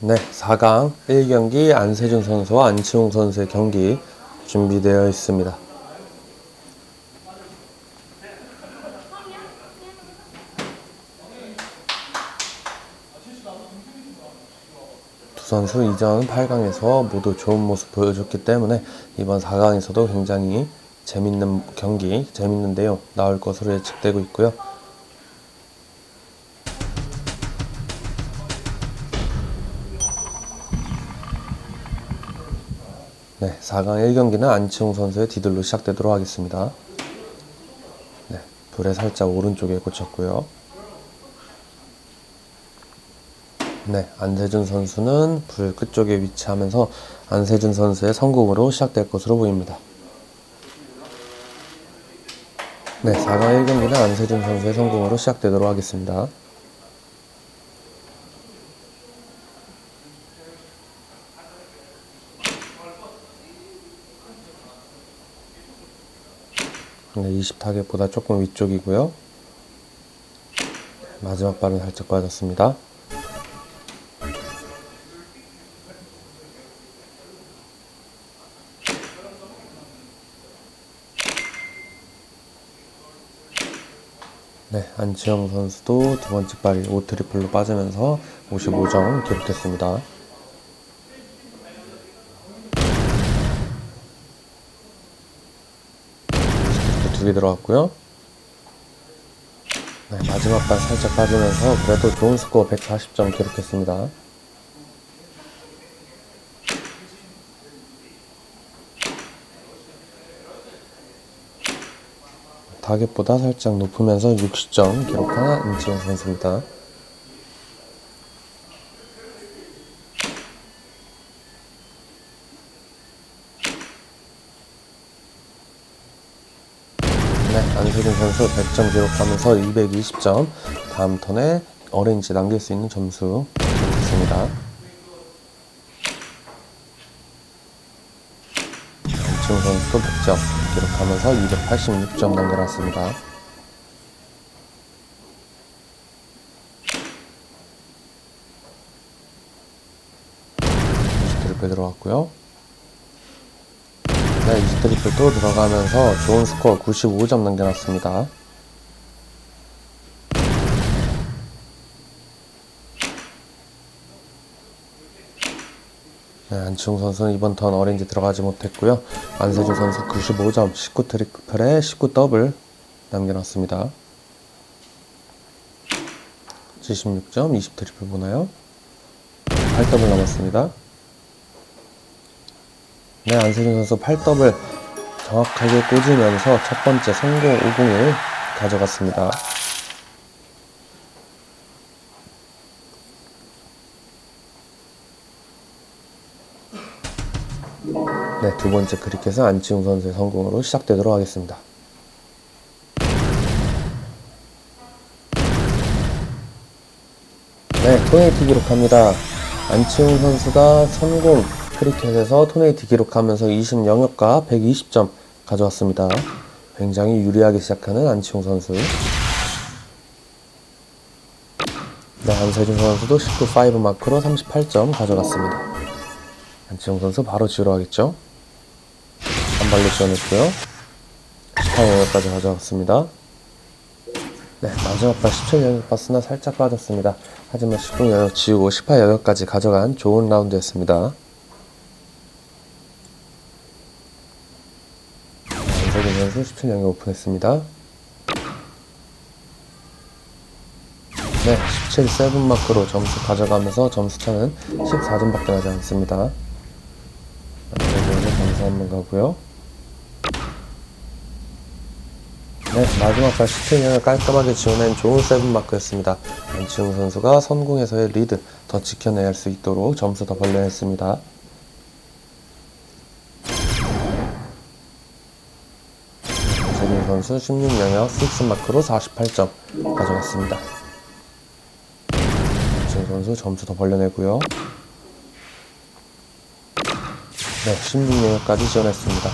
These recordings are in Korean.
네, 4강 1경기 안세준 선수와 안치홍 선수의 경기 준비되어 있습니다. 두 선수 이전 8강에서 모두 좋은 모습 보여줬기 때문에 이번 4강에서도 굉장히 재밌는 경기, 재밌는 내용 나올 것으로 예측되고 있고요. 네, 4강 1경기는 안치홍 선수의 디들로 시작되도록 하겠습니다. 네, 불에 살짝 오른쪽에 꽂혔고요. 네, 안세준 선수는 불 끝쪽에 위치하면서 안세준 선수의 성공으로 시작될 것으로 보입니다. 네, 4강 1경기는 안세준 선수의 성공으로 시작되도록 하겠습니다. 네, 20타겟보다 조금 위쪽이고요. 마지막 발은 살짝 빠졌습니다. 네, 안치영 선수도 두 번째 발이 5 트리플로 빠지면서 55점 기록했습니다. 두 개 들어갔고요. 네, 마지막 발 살짝 빠지면서 그래도 좋은 스코어 140점 기록했습니다. 타겟보다 살짝 높으면서 60점 기록한 안치영 선수입니다. 네, 안세준 선수 100점 기록하면서 220점. 다음 턴에 어레인지 남길 수 있는 점수 기록했습니다. 안치홍 선수도 100점 기록하면서 286점 남겨놨습니다. 트리플 들어갔고요. 네, 이지 트리플 또 들어가면서 좋은 스코어 95점 남겨놨습니다. 네, 안치홍 선수는 이번 턴 어린지 들어가지 못했고요. 안세준 선수 95점, 19 트리플에 19 더블 남겨놨습니다. 76점, 20 트리플 보나요? 8 더블 남았습니다. 네, 안세준 선수 8더블 정확하게 꽂으면서 첫 번째 성공 501 가져갔습니다. 네, 두 번째 크리켓은 안치웅 선수의 성공으로 시작되도록 하겠습니다. 네, 토네이트 기록합니다. 안치웅 선수가 성공 크리켓에서 토네이트 기록하면서 20 영역과 120점 가져왔습니다. 굉장히 유리하게 시작하는 안치웅 선수. 네, 안세준 선수도 19 5 마크로 38점 가져갔습니다. 안치홍 선수 바로 지우러 가겠죠? 한 발로 지원했고요. 18영역까지 가져왔습니다. 네, 마지막 발 17영역 봤으나 살짝 빠졌습니다. 하지만 16영역 지우고 18영역까지 가져간 좋은 라운드였습니다. 17영역 오픈했습니다. 네, 17 세븐 마크로 점수 가져가면서 점수 차는 14점밖에 나지 않습니다. 안쪽으로 점수 한번 가고요. 네, 마지막 발 17년을 깔끔하게 지어낸 좋은 세븐 마크였습니다. 안치웅 선수가 선공에서의 리드 더 지켜낼 수 있도록 점수 더 벌려냈습니다. 선수 16영역 6 마크로 48점 가져갔습니다. 안치웅 선수 점수 더 벌려내고요. 네, 16영역까지 지원했습니다.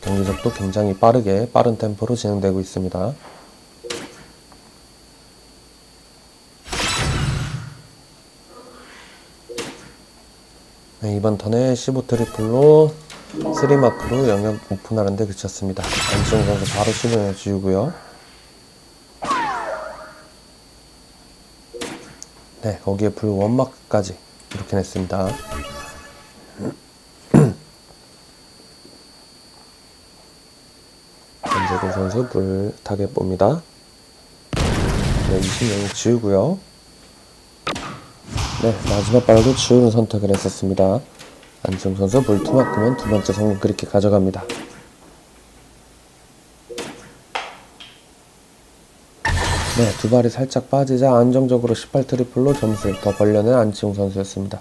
경기력도 굉장히 빠르게 빠른 템포로 진행되고 있습니다. 네, 이번 턴에 15 트리플로 3마크로 영역 오픈하는데 그쳤습니다. 안치홍 선수 바로 15에 지우고요. 네, 거기에 불 원마크까지 이렇게 냈습니다. 안재근 선수 불 타겟 봅니다. 네, 20명 지우고요. 네, 마지막 발도 지우는 선택을 했었습니다. 안지용 선수 불 투마크면 두 번째 성공 그렇게 가져갑니다. 네, 두 발이 살짝 빠지자 안정적으로 18 트리플로 점수를 더 벌려낸 안치홍 선수였습니다.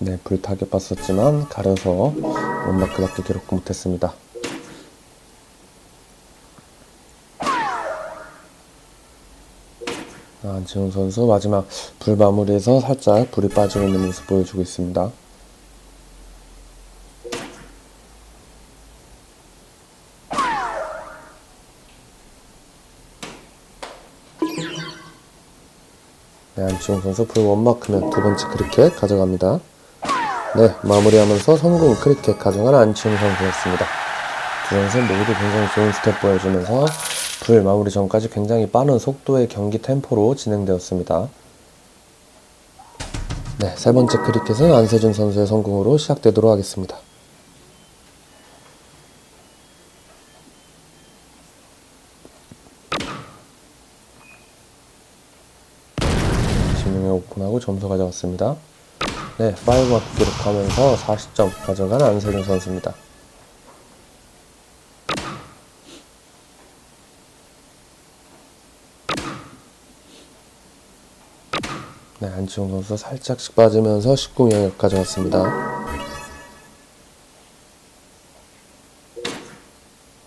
네, 불 타겟 봤었지만 가려서 원마크밖에 기록 못했습니다. 아, 안지훈 선수 마지막 불 마무리에서 살짝 불이 빠지고 있는 모습 보여주고 있습니다. 네, 안치홍 선수 불 원마크면 두 번째 크리켓 가져갑니다. 네, 마무리하면서 성공 크리켓 가져간 안치홍 선수였습니다. 두 선수 모두 굉장히 좋은 스텝 보여주면서 불 마무리 전까지 굉장히 빠른 속도의 경기 템포로 진행되었습니다. 네, 세 번째 크리켓은 안세준 선수의 성공으로 시작되도록 하겠습니다. 진명에 오픈하고 점수 가져갔습니다. 네, 5마크 기록하면서 40점 가져간 안세준 선수입니다. 네, 안치홍 선수 살짝씩 빠지면서 19명역 가져갔습니다.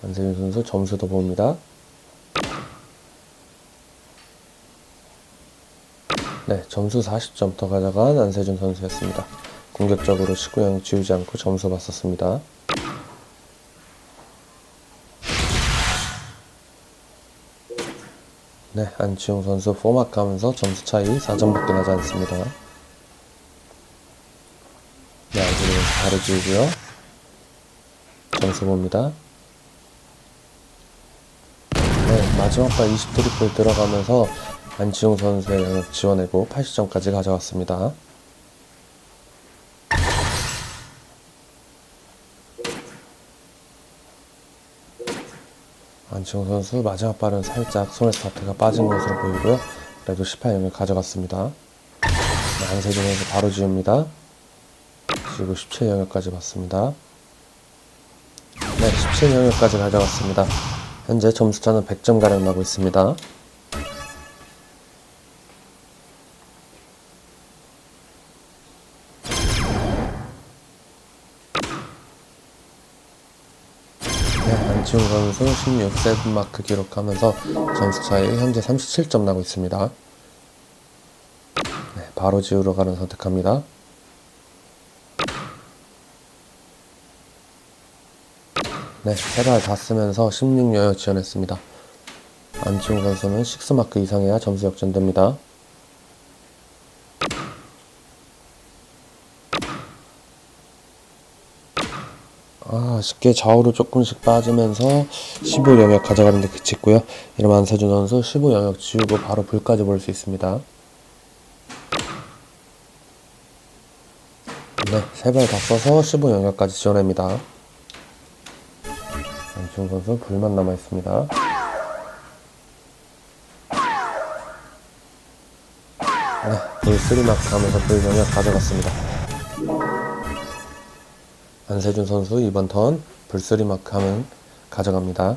안세준 선수 점수도 봅니다. 네, 점수 40점 더 가져간 안세준 선수였습니다. 공격적으로 19영 지우지 않고 점수 봤었습니다. 네, 안치홍 선수 포마크 하면서 점수 차이 4점밖에 나지 않습니다. 네, 선수 바로 지우고요. 점수 봅니다. 네, 마지막 발 20 트리플 들어가면서 안치홍 선수의 영역 지원해고 80점까지 가져갔습니다. 안치홍 선수 마지막 발은 살짝 손에 스타트가 빠진 것으로 보이고요. 그래도 18점을 가져갔습니다. 네, 선수 바로 지웁니다. 그리고 17영역까지 봤습니다. 네, 17영역까지 가져갔습니다. 현재 점수차는 100점 가량 나고 있습니다. 네, 안치홍 선수 16 세븐 마크 기록하면서 점수 차이 현재 37점 나고 있습니다. 네, 바로 지우러 가는 선택합니다. 네, 세발 다 쓰면서 16여여 지원했습니다. 안치홍 선수는 6마크 이상해야 점수 역전됩니다. 아, 쉽게 좌우로 조금씩 빠지면서 15 영역 가져가는데 그쳤고요. 이러면 안세준 선수 15 영역 지우고 바로 불까지 볼 수 있습니다. 네, 세발 다 써서 15 영역까지 지원합니다. 안치홍 선수 불만 남아 있습니다. 네, 불 3마크 하면서 불 영역 가져갔습니다. 안세준 선수 이번 턴 불쓰리 마크 하면 가져갑니다.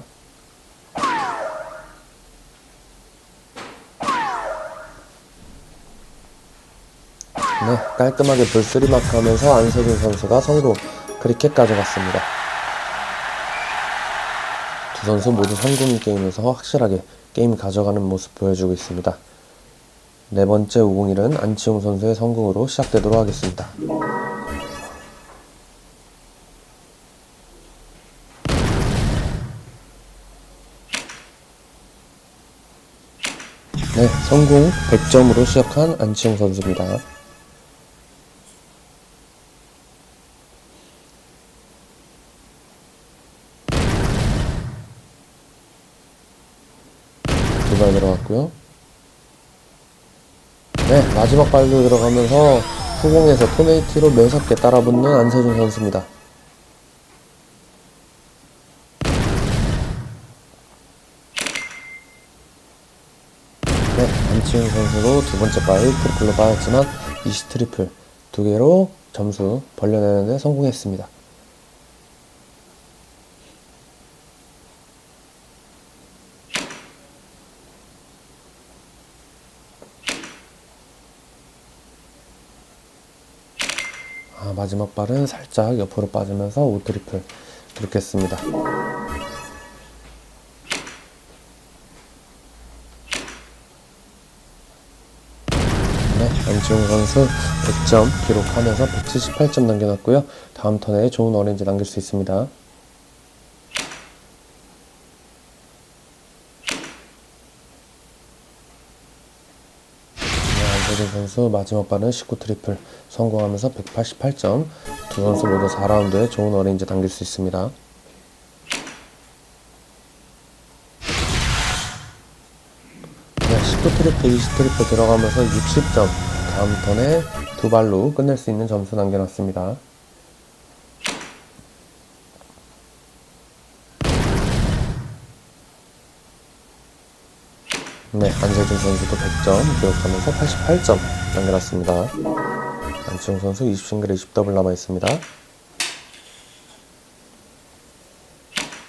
네, 깔끔하게 불쓰리 마크 하면서 안세준 선수가 성공 크리켓 가져갔습니다. 두 선수 모두 성공인 게임에서 확실하게 게임 가져가는 모습 보여주고 있습니다. 네 번째 501은 안치홍 선수의 성공으로 시작되도록 하겠습니다. 성공 100점으로 시작한 안치홍 선수입니다. 두 발 들어갔고요. 네, 마지막 발도 들어가면서 후공에서 토네이티로 매섭게 따라붙는 안세준 선수입니다. 네, 선수도 두 번째 바이 트리플로 빠졌지만 이시 트리플 두 개로 점수 벌려내는데 성공했습니다. 아, 마지막 발은 살짝 옆으로 빠지면서 오 트리플 기록했습니다. 네, 안 지웅 선수 100점 기록하면서 178점 남겨놨고요. 다음 턴에 좋은 어렌지 남길 수 있습니다. 네, 선수 마지막 발은 19 트리플 성공하면서 188점. 두 선수 모두 4라운드에 좋은 어렌지 남길 수 있습니다. 네, 19 트리플, 20 트리플 들어가면서 60점. 다음 턴에 두 발로 끝낼 수 있는 점수 남겨놨습니다. 네, 안세준 선수도 100점 기록하면서 88점 남겨놨습니다. 안치홍 선수 20싱글 20더블 남아있습니다.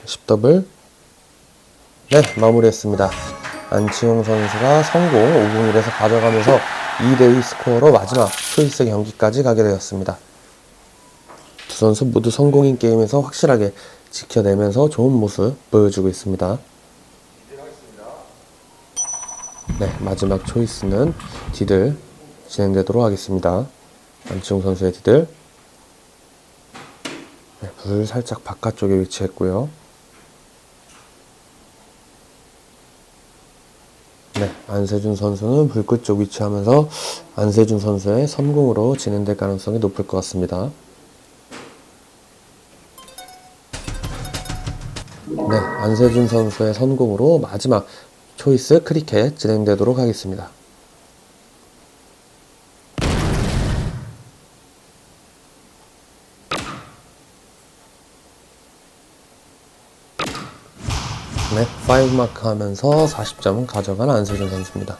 10더블 네, 마무리했습니다. 안치홍 선수가 성공 501에서 가져가면서 2대2 스코어로 마지막 초이스 경기까지 가게 되었습니다. 두 선수 모두 성공인 게임에서 확실하게 지켜내면서 좋은 모습 보여주고 있습니다. 네, 마지막 초이스는 디들 진행되도록 하겠습니다. 안치홍 선수의 디들. 네, 불 살짝 바깥쪽에 위치했고요. 네, 안세준 선수는 불끝 쪽 위치하면서 안세준 선수의 선공으로 진행될 가능성이 높을 것 같습니다. 네, 안세준 선수의 선공으로 마지막 초이스 크리켓 진행되도록 하겠습니다. 네, 5 마크 하면서 40점은 가져간 안세준 선수입니다.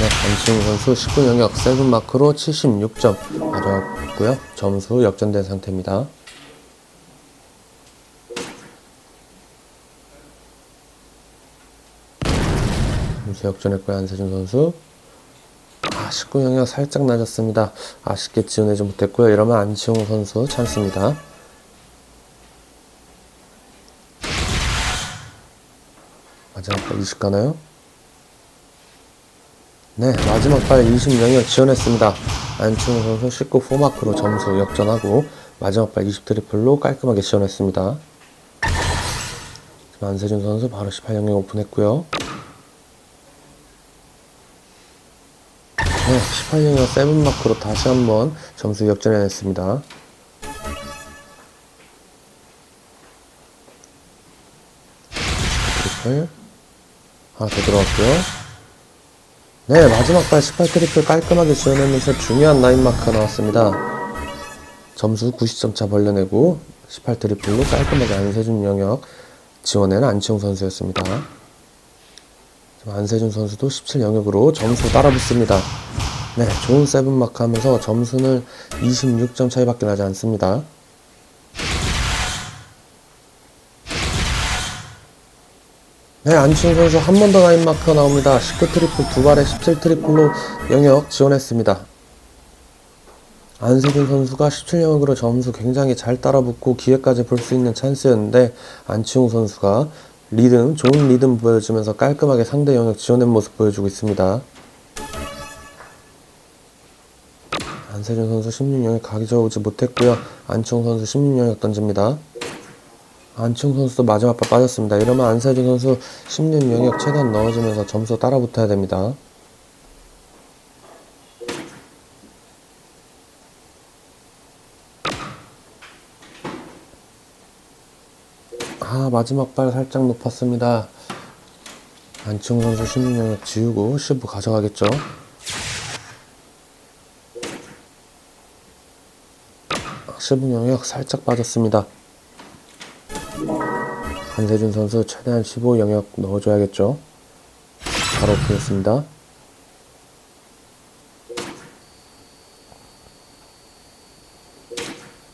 네, 안치웅 선수 19 영역 세븐 마크로 76점 가져갔고요. 점수 역전된 상태입니다. 점수 역전했고요. 안세준 선수. 아, 19 영역 살짝 낮았습니다. 아쉽게 지원하지 못했고요. 이러면 안치홍 선수 찬스입니다. 마지막 발 20 가나요? 네, 마지막 발 20 영역 지원했습니다. 안치홍 선수 19 4마크로 점수 역전하고 마지막 발 20 트리플로 깔끔하게 지원했습니다. 안세준 선수 바로 18 영역 오픈했고요. 네, 18년형 세븐마크로 다시 한번 점수 역전해냈습니다. 하나 더 들어갔고요. 네, 마지막 발 18 트리플 깔끔하게 지원하면서 중요한 라인 마크가 나왔습니다. 점수 90점 차 벌려내고 18 트리플로 깔끔하게 안세준 영역 지원해낸 안치홍 선수였습니다. 안세준 선수도 17 영역으로 점수 따라붙습니다. 네, 좋은 세븐 마크 하면서 점수는 26점 차이밖에 나지 않습니다. 네, 안치홍 선수 한 번 더 라인 마크가 나옵니다. 19 트리플 두 발에 17 트리플로 영역 지원했습니다. 안세준 선수가 17영역으로 점수 굉장히 잘 따라붙고 기회까지 볼 수 있는 찬스였는데 안치홍 선수가 리듬, 좋은 리듬 보여주면서 깔끔하게 상대 영역 지원한 모습 보여주고 있습니다. 안세준 선수 16영역 가져오지 못했고요. 안치홍 선수 16영역 던집니다. 안치홍 선수도 마지막 발 빠졌습니다. 이러면 안세준 선수 16 영역 최대한 넣어주면서 점수 따라 붙어야 됩니다. 아 마지막 발 살짝 높았습니다. 안치홍 선수 16 영역 지우고 15 가져가겠죠. 아, 15 영역 살짝 빠졌습니다. 한세준 선수 최대한 15 영역 넣어줘야겠죠. 바로 피했습니다.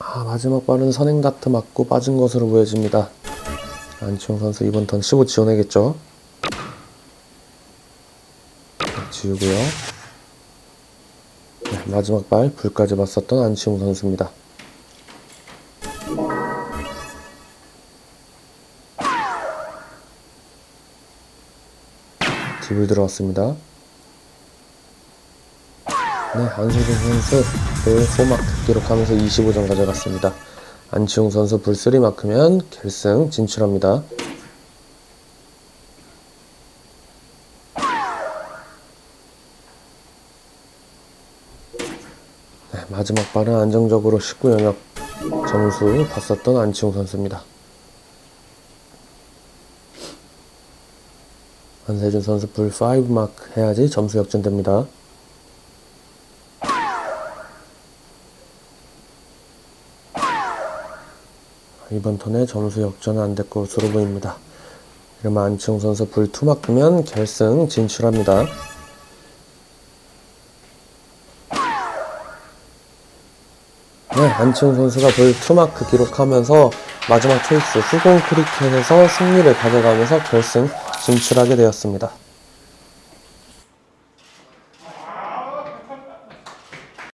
아, 마지막 발은 선행 다트 맞고 빠진 것으로 보여집니다. 안치홍 선수 이번 턴 15 지원해겠죠. 네, 지우고요. 네, 마지막 발 불까지 봤었던 안치홍 선수입니다. 딥을 들어왔습니다. 네, 안세준 선수 불 4마크 기록하면서 25점 가져갔습니다. 안치홍 선수 불 3마크면 결승 진출합니다. 네, 마지막 발은 안정적으로 19영역 점수 봤었던 안치홍 선수입니다. 안세준 선수 불 5 마크 해야지 점수 역전됩니다. 이번 턴에 점수 역전은 안 될 것으로 보입니다. 이러면 안치홍 선수 불2 마크면 결승 진출합니다. 네, 안치홍 선수가 불2 마크 기록하면서 마지막 초이스 후공 크리켓에서 승리를 가져가면서 결승 진출하게 되었습니다.